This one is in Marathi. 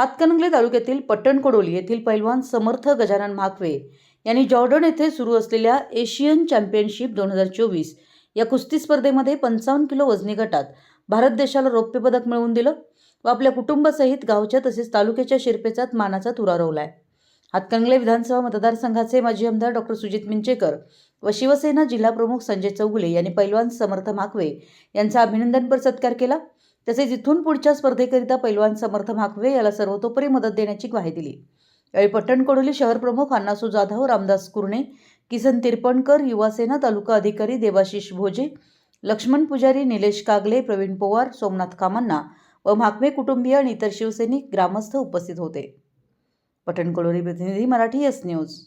हातकणंगले तालुक्यातील पट्टणकोडोली येथील पैलवान समर्थ गजानन म्हाकवे यांनी जॉर्डन येथे सुरू असलेल्या एशियन चॅम्पियनशिप दोन हजार चोवीस या कुस्ती स्पर्धेमध्ये पंचावन्न किलो वजनी गटात भारत देशाला रौप्य पदक मिळवून दिलं व आपल्या कुटुंबासहित गावच्या तसेच तालुक्याच्या शिरपेचात मानाचा तुरा रोवलाय. हातकणंगले विधानसभा मतदारसंघाचे माजी आमदार डॉक्टर सुजित मिंचेकर व शिवसेना जिल्हाप्रमुख संजय चौगुले यांनी पैलवान समर्थ माकवे यांचा अभिनंदनपर सत्कार केला. तसेच इथून पुढच्या स्पर्धेकरिता पैलवान समर्थ माकवे याला सर्वतोपरी मदत देण्याची ग्वाही दिली. यावेळी पट्टणकोडोली शहर प्रमुख अण्णासू जाधव रामदास कुरणे किसन तिरपणकर युवासेना तालुका अधिकारी देवाशिष भोजे लक्ष्मण पुजारी निलेश कागले प्रवीण पोवार सोमनाथ कामांना व माकवे कुटुंबीय आणि इतर शिवसैनिक ग्रामस्थ उपस्थित होते. पट्टणकोडोली प्रतिनिधी मराठी एस न्यूज